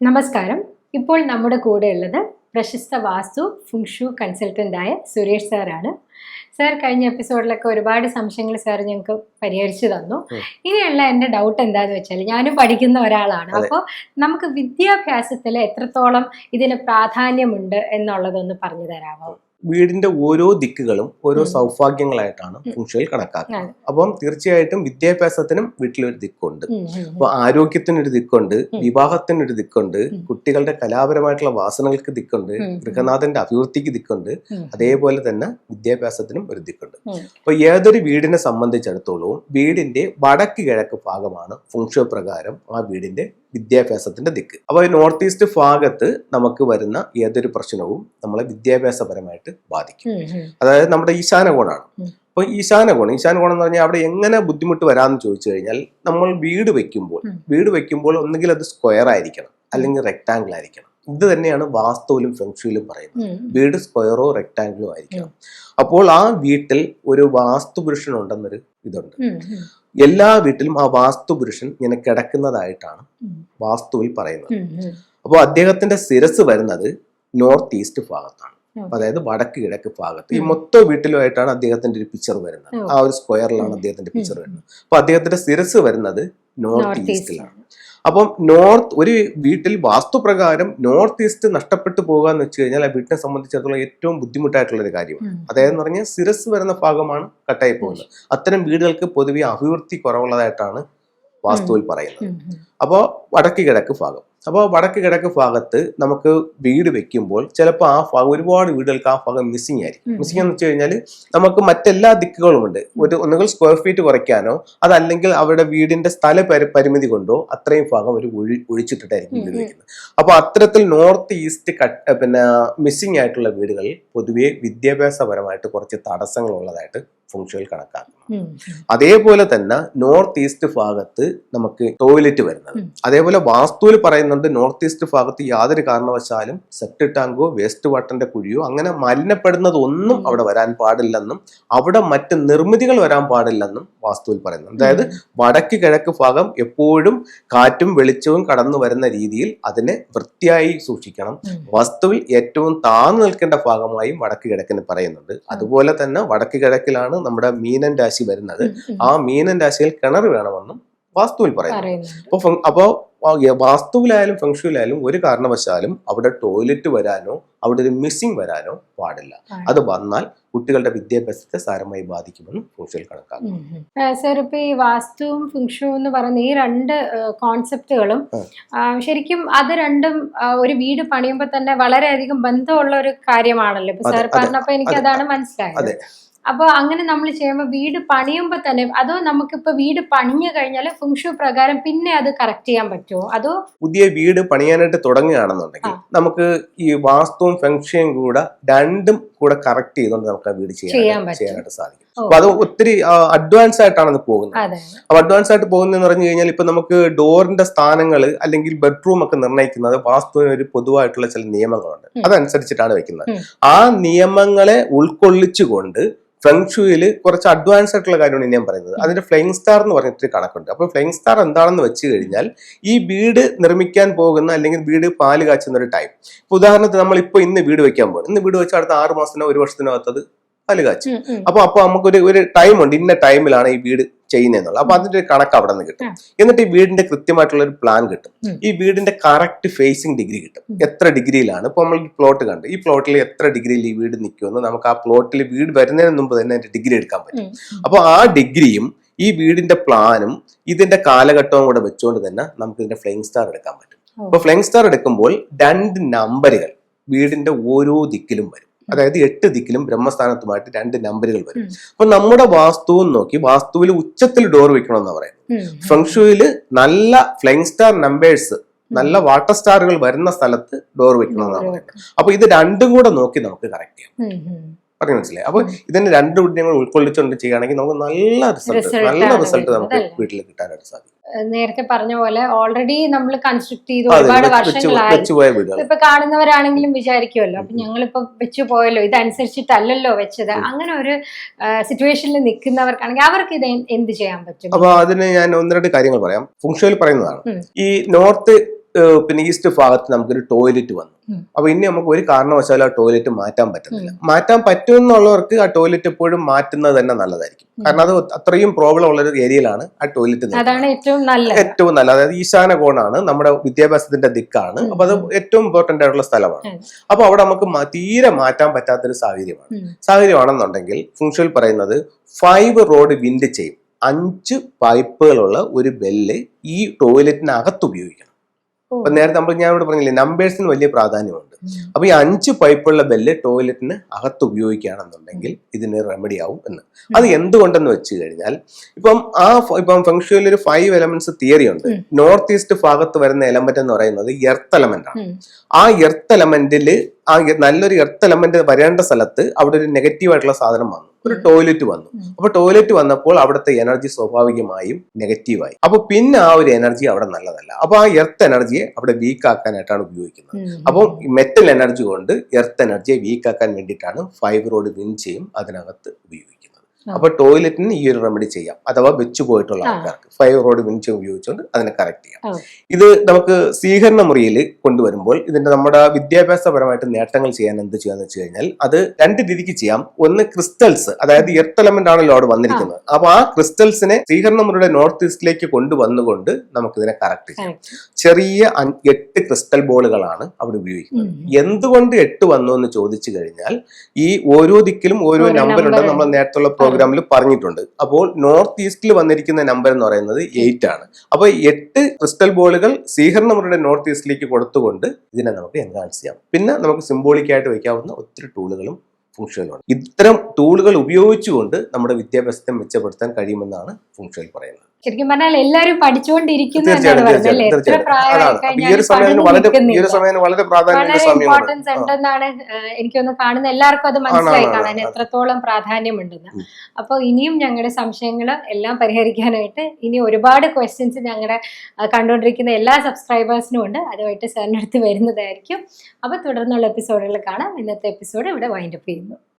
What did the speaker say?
നമസ്കാരം. ഇപ്പോൾ നമ്മുടെ കൂടെ ഉള്ളത് പ്രശസ്ത വാസ്തു ഫുങ്ഷു കൺസൾട്ടന്റ് ആയ സുരേഷ് സാറാണ്. സാർ കഴിഞ്ഞ എപ്പിസോഡിലൊക്കെ ഒരുപാട് സംശയങ്ങൾ സാർ ഞങ്ങൾക്ക് പരിഹരിച്ചു തന്നു. ഇനിയുള്ള എന്റെ ഡൗട്ട് എന്താന്ന് വെച്ചാൽ ഞാനും പഠിക്കുന്ന ഒരാളാണ്. അപ്പോൾ നമുക്ക് വിദ്യാഭ്യാസത്തിൽ എത്രത്തോളം ഇതിന് പ്രാധാന്യമുണ്ട് എന്നുള്ളതൊന്ന് പറഞ്ഞു തരാമോ? വീടിന്റെ ഓരോ ദിക്കുകളും ഓരോ. സൗഭാഗ്യങ്ങളായിട്ടാണ് ഫുങ്ഷയിൽ കണക്കാക്കുന്നത്. അപ്പം തീർച്ചയായിട്ടും വിദ്യാഭ്യാസത്തിനും വീട്ടിലൊരു ദിക്കുണ്ട് അപ്പൊ ആരോഗ്യത്തിനൊരു ദിക്കുണ്ട്. വിവാഹത്തിനൊരു ദിക്കുണ്ട് കുട്ടികളുടെ കലാപരമായിട്ടുള്ള വാസനകൾക്ക് ദിക്കുണ്ട്. ഗൃഹനാഥന്റെ അഭിവൃദ്ധിക്ക് ദിക്കുണ്ട് അതേപോലെ തന്നെ വിദ്യാഭ്യാസത്തിനും ഒരു ദിക്കുണ്ട്. അപ്പൊ ഏതൊരു വീടിനെ സംബന്ധിച്ചിടത്തോളവും വീടിന്റെ വടക്ക് കിഴക്ക് ഭാഗമാണ് ഫുങ്ഷ പ്രകാരം ആ വീടിന്റെ വിദ്യാഭ്യാസത്തിന്റെ ദിക്ക്. അപ്പോൾ ഈ നോർത്ത് ഈസ്റ്റ് ഭാഗത്ത് നമുക്ക് വരുന്ന ഏതൊരു പ്രശ്നവും നമ്മളെ വിദ്യാഭ്യാസപരമായിട്ട് ബാധിക്കും. അതായത് നമ്മുടെ ഈശാന കോണാണ് ഉം. അപ്പൊ ഈശാന കോൺ ഈശാന കോൺ എന്ന് പറഞ്ഞാൽ അവിടെ എങ്ങനെ ബുദ്ധിമുട്ട് വരാമെന്ന് ചോദിച്ചു കഴിഞ്ഞാൽ നമ്മൾ വീട് വെക്കുമ്പോൾ വീട് വെക്കുമ്പോൾ ഒന്നുകിൽ അത് സ്ക്വയർ ആയിരിക്കണം അല്ലെങ്കിൽ റെക്ടാങ്കിൾ ആയിരിക്കണം. ഇത് തന്നെയാണ് വാസ്തുവിലും ഫെങ്ഷുയിലും പറയുന്നത്. വീട് സ്ക്വയറോ റെക്ടാങ്കിളോ ആയിരിക്കണം. അപ്പോൾ ആ വീട്ടിൽ ഒരു വാസ്തു പുരുഷൻ ഉണ്ടെന്നൊരു ഇതുണ്ട്. എല്ലാ വീട്ടിലും ആ വാസ്തു പുരുഷൻ ഇങ്ങനെ കിടക്കുന്നതായിട്ടാണ് വാസ്തുവിൽ പറയുന്നത്. അപ്പോൾ അദ്ദേഹത്തിന്റെ ശിരസ് വരുന്നത് നോർത്ത് ഈസ്റ്റ് ഭാഗത്താണ്. അതായത് വടക്ക് കിഴക്ക് ഭാഗത്ത്. ഈ മൊത്തം വീട്ടിലുമായിട്ടാണ് അദ്ദേഹത്തിന്റെ ഒരു പിക്ചർ വരുന്നത്. ആ ഒരു സ്ക്വയറിലാണ് അദ്ദേഹത്തിന്റെ. പിക്ചർ വരുന്നത്. അപ്പൊ അദ്ദേഹത്തിന്റെ ശിരസ് വരുന്നത് നോർത്ത് ഈസ്റ്റിലാണ്. അപ്പം നോർത്ത് ഒരു വീട്ടിൽ വാസ്തുപ്രകാരം നോർത്ത് ഈസ്റ്റ് നഷ്ടപ്പെട്ടു പോകുക എന്ന് വെച്ച് കഴിഞ്ഞാൽ ആ വീട്ടിനെ സംബന്ധിച്ചിടത്തോളം ഏറ്റവും ബുദ്ധിമുട്ടായിട്ടുള്ള ഒരു കാര്യമാണ്. അതായത് അതായത് പറഞ്ഞാൽ സിരസ് വരുന്ന ഭാഗമാണ് കട്ടായി പോകുന്നത്. അത്തരം വീടുകൾക്ക് പൊതുവെ അഭിവൃദ്ധി കുറവുള്ളതായിട്ടാണ് വാസ്തുവിൽ പറയുന്നത്. അപ്പോൾ വടക്ക് കിഴക്ക് ഭാഗം. അപ്പോൾ വടക്ക് കിഴക്ക് ഭാഗത്ത് നമുക്ക് വീട് വെക്കുമ്പോൾ ചിലപ്പോൾ ആ ഭാഗം ഒരുപാട് വീടുകൾക്ക് ആ ഭാഗം മിസ്സിംഗ് ആയിരിക്കും. മിസ്സിംഗ് എന്ന് വെച്ച് കഴിഞ്ഞാൽ നമുക്ക് മറ്റെല്ലാ ദിക്കുകളും ഉണ്ട് ഒരു ഒന്നുകിൽ സ്ക്വയർ ഫീറ്റ് കുറയ്ക്കാനോ അതല്ലെങ്കിൽ അവരുടെ വീടിന്റെ സ്ഥല പരിമിതി കൊണ്ടോ അത്രയും ഭാഗം ഒരു ഒഴി ഒഴിച്ചിട്ടിട്ടായിരിക്കും വീട്. വെക്കുന്നത് അപ്പോൾ അത്തരത്തിൽ നോർത്ത് ഈസ്റ്റ് കട്ട് പിന്നെ മിസ്സിംഗ് ആയിട്ടുള്ള വീടുകൾ പൊതുവെ വിദ്യാഭ്യാസപരമായിട്ട് കുറച്ച് തടസ്സങ്ങൾ ഉള്ളതായിട്ട് ഫംഗ്ഷനിൽ കണക്കാക്കും. അതേപോലെ തന്നെ നോർത്ത് ഈസ്റ്റ് ഭാഗത്ത് നമുക്ക് ടോയ്ലറ്റ് വരുന്നത് അതേപോലെ വാസ്തുവിൽ പറയുന്നുണ്ട് നോർത്ത് ഈസ്റ്റ് ഭാഗത്ത് യാതൊരു കാരണവശാലും സെപ്റ്റ് ടാങ്കോ വേസ്റ്റ് വാട്ടറിന്റെ കുഴിയോ അങ്ങനെ മലിനപ്പെടുന്നത് ഒന്നും അവിടെ വരാൻ പാടില്ലെന്നും അവിടെ മറ്റ് നിർമ്മിതികൾ വരാൻ പാടില്ലെന്നും വാസ്തുവിൽ പറയുന്നു. അതായത് വടക്ക് കിഴക്ക് ഭാഗം എപ്പോഴും കാറ്റും വെളിച്ചവും കടന്നു വരുന്ന രീതിയിൽ അതിനെ വൃത്തിയായി സൂക്ഷിക്കണം. വസ്തുവിൽ ഏറ്റവും താഴ്ന്നു നിൽക്കേണ്ട ഭാഗമായും വടക്ക് കിഴക്കിന് പറയുന്നുണ്ട്. അതുപോലെ തന്നെ വടക്ക് കിഴക്കിലാണ് നമ്മുടെ മീനൻ രാശി വരുന്നത്. ആ മീനൻ രാശിയിൽ കിണർ വേണമെന്നും വാസ്തുവിൽ പറയുന്നത് അപ്പോൾ അപ്പോൾ വാസ്തുവിലായാലും ഫംഗ്ഷനിലായാലും ഒരു കാരണവശാലും അവിടെ ടോയ്ലറ്റ് വരാനോ അവിടെ ഒരു മിസ്സിംഗ് വരാനോ പാടില്ല. അത് വന്നാൽ കുട്ടികളുടെ വിദ്യാഭ്യാസത്തെ സാരമായി ബാധിക്കുമെന്ന് ഫംഗ്ഷനിൽ കണക്കാക്കും സർ ഇപ്പൊ ഈ വാസ്തുവും ഫുങ്ഷുവും എന്ന് പറയുന്ന ഈ രണ്ട് കോൺസെപ്റ്റുകളും ശരിക്കും അത് രണ്ടും ഒരു വീട് പണിയുമ്പോൾ തന്നെ വളരെയധികം ബന്ധമുള്ള ഒരു കാര്യമാണല്ലോ. ഇപ്പൊ സാർ പറഞ്ഞപ്പോ എനിക്ക് അതെ, അതാണ് മനസ്സിലായത്. അതെ. അപ്പൊ അങ്ങനെ നമ്മൾ ചെയ്യുമ്പോൾ വീട് പണിയുമ്പോൾ തന്നെ അതോ നമുക്കിപ്പോ വീട് പണിഞ്ഞു കഴിഞ്ഞാൽ ഫുങ്ഷു പ്രകാരം പിന്നെ അത് കറക്റ്റ് ചെയ്യാൻ പറ്റുമോ അതോ പുതിയ വീട് പണിയാനായിട്ട് തുടങ്ങുകയാണെന്നുണ്ടെങ്കിൽ നമുക്ക് ഈ വാസ്തുവും ഫെങ്ഷയും കൂടെ രണ്ടും കൂടെ കറക്റ്റ് ചെയ്തുകൊണ്ട് നമുക്ക് ആ വീട് ചെയ്യാൻ. ചെയ്യാനായിട്ട് സാധിക്കും അപ്പൊ അത് ഒത്തിരി അഡ്വാൻസ് ആയിട്ടാണ് അത് പോകുന്നത്. അപ്പൊ അഡ്വാൻസ് ആയിട്ട് പോകുന്നതെന്ന് പറഞ്ഞു കഴിഞ്ഞാൽ ഇപ്പൊ നമുക്ക് ഡോറിന്റെ സ്ഥാനങ്ങൾ അല്ലെങ്കിൽ ബെഡ്റൂം ഒക്കെ നിർണയിക്കുന്നത് വാസ്തുവിന് ഒരു പൊതുവായിട്ടുള്ള ചില നിയമങ്ങളുണ്ട്. അതനുസരിച്ചിട്ടാണ് വെക്കുന്നത്. ആ നിയമങ്ങളെ ഉൾക്കൊള്ളിച്ചുകൊണ്ട് ഫെങ്ഷുയിൽ കുറച്ച് അഡ്വാൻസ് ആയിട്ടുള്ള കാര്യമാണ് ഞാൻ പറയുന്നത്. അതിന്റെ ഫ്ലൈങ് സ്റ്റാർ എന്ന് പറഞ്ഞിട്ട് കണക്കുണ്ട്. അപ്പൊ ഫ്ലൈങ് സ്റ്റാർ എന്താണെന്ന് വെച്ച് കഴിഞ്ഞാൽ ഈ വീട് നിർമ്മിക്കാൻ പോകുന്ന അല്ലെങ്കിൽ വീട് പാൽ കാച്ചുന്ന ഒരു ടൈം ഇപ്പൊ ഉദാഹരണത്തിന് നമ്മൾ ഇപ്പൊ ഇന്ന് വീട് വെക്കാൻ പോകും ഇന്ന് വീട് വെച്ച അടുത്ത ആറ് മാസത്തിനോ ഒരു വർഷത്തിനകത്ത് അത് പാൽ കാച്ചും ഉം, ഉം. അപ്പൊ അപ്പൊ നമുക്കൊരു ഒരു ടൈം ഉണ്ട് ഇന്ന ടൈമിലാണ് ഈ വീട് ചെയ്യുന്നതെന്നുള്ളത് അപ്പൊ അതിന്റെ ഒരു കണക്ക് അവിടെ നിന്ന് കിട്ടും. എന്നിട്ട് ഈ വീടിന്റെ കൃത്യമായിട്ടുള്ള ഒരു പ്ലാൻ കിട്ടും. ഈ വീടിന്റെ കറക്റ്റ് ഫേസിംഗ് ഡിഗ്രി കിട്ടും. എത്ര ഡിഗ്രിയിലാണ്? ഇപ്പൊ നമ്മൾ പ്ലോട്ട് കണ്ട്. ഈ പ്ലോട്ടിൽ എത്ര ഡിഗ്രിയിൽ ഈ വീട് നിൽക്കുമെന്ന് നമുക്ക് ആ പ്ലോട്ടിൽ വീട് വരുന്നതിന് മുമ്പ് തന്നെ അതിന്റെ ഡിഗ്രി എടുക്കാൻ പറ്റും. അപ്പൊ ആ ഡിഗ്രിയും ഈ വീടിന്റെ പ്ലാനും ഇതിന്റെ കാലഘട്ടവും കൂടെ വെച്ചുകൊണ്ട് തന്നെ നമുക്ക് ഇതിന്റെ ഫ്ലെയിങ് സ്റ്റാർ എടുക്കാൻ പറ്റും. അപ്പൊ ഫ്ലെയിങ് സ്റ്റാർ എടുക്കുമ്പോൾ രണ്ട് നമ്പറുകൾ വീടിന്റെ ഓരോ ദിക്കിലും വരും. അതായത് എട്ട് ദിക്കിലും ബ്രഹ്മസ്ഥാനത്തുമായിട്ട് രണ്ട് നമ്പറുകൾ വരും. അപ്പൊ നമ്മുടെ വാസ്തുവും നോക്കി വാസ്തുവിൽ ഉച്ചത്തിൽ ഡോർ വെക്കണം എന്ന് പറയുന്നത്. ഫെങ്ഷുയിൽ നല്ല ഫ്ലൈങ് സ്റ്റാർ നമ്പേഴ്സ് നല്ല വാട്ടർ സ്റ്റാറുകൾ വരുന്ന സ്ഥലത്ത് ഡോർ വെക്കണം എന്നാണ് പറയുന്നത് അപ്പൊ ഇത് രണ്ടും കൂടെ നോക്കി നമുക്ക് കറക്റ്റ് ചെയ്യാം. പറഞ്ഞു മനസ്സിലായി. അപ്പൊ ഇതിന്റെ രണ്ട് ഞങ്ങൾ ഉൾക്കൊള്ളിച്ചുകൊണ്ട് ചെയ്യുകയാണെങ്കിൽ നമുക്ക് നല്ല റിസൾട്ട് നല്ല റിസൾട്ട് നമുക്ക് വീട്ടിൽ കിട്ടാനായിട്ട് സാധിക്കും. നേരത്തെ പറഞ്ഞ പോലെ ഓൾറെഡി നമ്മൾ കൺസ്ട്രക്ട് ചെയ്ത് ഒരുപാട് വർഷങ്ങളായി. ഇപ്പൊ കാണുന്നവരാണെങ്കിലും വിചാരിക്കുമല്ലോ അപ്പൊ ഞങ്ങളിപ്പോ വെച്ചു പോയല്ലോ ഇതനുസരിച്ചിട്ടല്ലല്ലോ വെച്ചത്. അങ്ങനെ ഒരു സിറ്റുവേഷനിൽ നിൽക്കുന്നവർക്കാണെങ്കിൽ അവർക്ക് ഇത് എന്ത് ചെയ്യാൻ പറ്റും? അപ്പൊ അതിന് ഞാൻ ഒന്ന് രണ്ട് കാര്യങ്ങൾ പറയാം. ഫുങ്ഷയിൽ പറയുന്നതാണ്. ഈ നോർത്ത് പിന്നെ ഈസ്റ്റ് ഭാഗത്ത് നമുക്കൊരു ടോയ്ലറ്റ് വന്നു. അപ്പൊ ഇനി നമുക്ക് ഒരു കാരണവശാലും ആ ടോയ്ലറ്റ് മാറ്റാൻ പറ്റുന്നില്ല. മാറ്റാൻ പറ്റുമെന്നുള്ളവർക്ക് ആ ടോയ്ലറ്റ് എപ്പോഴും മാറ്റുന്നത് തന്നെ നല്ലതായിരിക്കും. കാരണം അത് അത്രയും പ്രോബ്ലം ഉള്ള ഒരു ഏരിയയിലാണ് ആ ടോയ്ലറ്റ് അതാണ് ഏറ്റവും നല്ലത്. ഏറ്റവും നല്ല അതായത് ഈശാന കോണാണ് നമ്മുടെ വിദ്യാഭ്യാസത്തിന്റെ ദിക്കാണ്. അപ്പൊ അത് ഏറ്റവും ഇമ്പോർട്ടന്റ് ആയിട്ടുള്ള സ്ഥലമാണ്. അപ്പൊ അവിടെ നമുക്ക് തീരെ മാറ്റാൻ പറ്റാത്തൊരു സാഹചര്യമാണ്. സാഹചര്യമാണെന്നുണ്ടെങ്കിൽ ഫുങ്ഷൽ പറയുന്നത് ഫൈവ് റോഡ് വിൻഡ് ചെയ്യും അഞ്ച് പൈപ്പുകളുള്ള ഒരു ബെല്ല് ഈ ടോയ്ലറ്റിനകത്ത് ഉപയോഗിക്കണം. അപ്പൊ നേരത്തെ നമ്മൾ ഞാൻ ഇവിടെ പറഞ്ഞില്ലേ നമ്പേഴ്സിന് വലിയ പ്രാധാന്യമുണ്ട്. അപ്പൊ ഈ അഞ്ച് പൈപ്പുള്ള ബെല്ല് ടോയ്ലറ്റിന് അകത്ത് ഉപയോഗിക്കുകയാണെന്നുണ്ടെങ്കിൽ ഇതിന് റെമഡി ആവും എന്ന്. അത് എന്തുകൊണ്ടെന്ന് വെച്ച് കഴിഞ്ഞാൽ ഇപ്പം ആ ഇപ്പം ഫംഗ്ഷനിൽ ഒരു ഫൈവ് എലമെന്റ്സ് തിയറി ഉണ്ട്. നോർത്ത് ഈസ്റ്റ് ഭാഗത്ത് വരുന്ന എലമെന്റ് എന്ന് പറയുന്നത് എർത്ത് എലമെന്റ് ആണ്. ആ എർത്ത് എലമെന്റിൽ ആ നല്ലൊരു എർത്ത് എലമെന്റ് വരേണ്ട സ്ഥലത്ത് അവിടെ ഒരു നെഗറ്റീവ് ആയിട്ടുള്ള സാധനം വന്നു. ഒരു ടോയ്ലറ്റ് വന്നു. അപ്പൊ ടോയ്ലറ്റ് വന്നപ്പോൾ അവിടുത്തെ എനർജി സ്വാഭാവികമായും നെഗറ്റീവായി അപ്പൊ പിന്നെ ആ ഒരു എനർജി അവിടെ നല്ലതല്ല. അപ്പൊ ആ എർത്ത് എനർജിയെ അവിടെ വീക്ക് ആക്കാനായിട്ടാണ് ഉപയോഗിക്കുന്നത്. അപ്പൊ മെറ്റൽ എനർജി കൊണ്ട് എർത്ത് എനർജിയെ വീക്ക് ആക്കാൻ വേണ്ടിയിട്ടാണ് ഫൈബറോഡ് റോഡ് വിൻചയും അതിനകത്ത് ഉപയോഗിക്കുന്നത്. അപ്പൊ ടോയ്ലറ്റിന് ഈ ഒരു റെമഡി ചെയ്യാം. അഥവാ വെച്ചു പോയിട്ടുള്ള ആൾക്കാർക്ക്. ഫൈവ് റോഡ് വിൻചയും ഉപയോഗിച്ചുകൊണ്ട് അതിനെ കറക്റ്റ് ചെയ്യാം. ഇത് നമുക്ക് സ്വീകരണ മുറിയിൽ കൊണ്ടുവരുമ്പോൾ ഇതിന്റെ നമ്മുടെ വിദ്യാഭ്യാസപരമായിട്ട് നേട്ടങ്ങൾ ചെയ്യാൻ എന്ത് ചെയ്യാന്ന് വെച്ച് കഴിഞ്ഞാൽ അത് രണ്ട് രീതിക്ക് ചെയ്യാം. ഒന്ന് ക്രിസ്റ്റൽസ് അതായത് എർത്ത് എലമെന്റ് ആണല്ലോ അവിടെ വന്നിരിക്കുന്നത്. അപ്പൊ ആ ക്രിസ്റ്റൽസിനെ സ്വീകരണ മുറിയുടെ നോർത്ത് ഈസ്റ്റിലേക്ക് കൊണ്ടുവന്നുകൊണ്ട് നമുക്ക് ഇതിനെ കറക്റ്റ് ചെയ്യാം ചെറിയ എട്ട് ക്രിസ്റ്റൽ ബോളുകളാണ് അവിടെ ഉപയോഗിക്കുന്നത്. എന്തുകൊണ്ട് എട്ട് വന്നു എന്ന് ചോദിച്ചു കഴിഞ്ഞാൽ ഈ ഓരോ ദിക്കിലും ഓരോ നമ്പർ ഉണ്ട്. number. നമ്മൾ നേരത്തുള്ള പ്രോഗ്രാമിൽ പറഞ്ഞിട്ടുണ്ട്. അപ്പോൾ നോർത്ത് ഈസ്റ്റിൽ വന്നിരിക്കുന്ന നമ്പർ എന്ന് പറയുന്നത് എയ്റ്റ് ആണ്. അപ്പോൾ എട്ട് ക്രിസ്റ്റൽ ബോളുകൾ സീഹർ മുറിയുടെ നോർത്ത് ഈസ്റ്റിലേക്ക് കൊടുത്തുകൊണ്ട് ഇതിനെ നമുക്ക് എൻഹാൻസ് ചെയ്യാം. പിന്നെ നമുക്ക് സിംബോളിക്കായിട്ട് വയ്ക്കാവുന്ന ഒത്തിരി ടൂളുകളും ഫംഗ്ഷനുകളുണ്ട് ഇത്തരം ടൂളുകൾ ഉപയോഗിച്ചുകൊണ്ട് നമ്മുടെ വിദ്യാഭ്യാസത്തെ മെച്ചപ്പെടുത്താൻ കഴിയുമെന്നാണ് ഫംഗ്ഷനിൽ പറയുന്നത്. ശരിക്കും പറഞ്ഞാൽ എല്ലാവരും പഠിച്ചുകൊണ്ടിരിക്കുന്നു വളരെ ഇമ്പോർട്ടൻസ്. ഉണ്ടെന്നാണ് എനിക്കൊന്ന് കാണുന്ന എല്ലാവർക്കും അത് മനസ്സിലായി കാണാൻ എത്രത്തോളം പ്രാധാന്യമുണ്ടെന്ന്. അപ്പൊ അപ്പോൾ ഇനിയും ഞങ്ങളുടെ സംശയങ്ങൾ എല്ലാം പരിഹരിക്കാനായിട്ട് ഇനി ഒരുപാട് ക്വസ്റ്റ്യൻസ് ഞങ്ങളുടെ കണ്ടുകൊണ്ടിരിക്കുന്ന എല്ലാ സബ്സ്ക്രൈബേഴ്സിനും ഉണ്ട്. അതുമായിട്ട് സാറിന്റെ അടുത്ത് വരുന്നതായിരിക്കും. അപ്പോൾ തുടർന്നുള്ള എപ്പിസോഡുകൾ കാണാം. ഇന്നത്തെ എപ്പിസോഡ് ഇവിടെ വൈൻഡപ്പ് ചെയ്യുന്നു.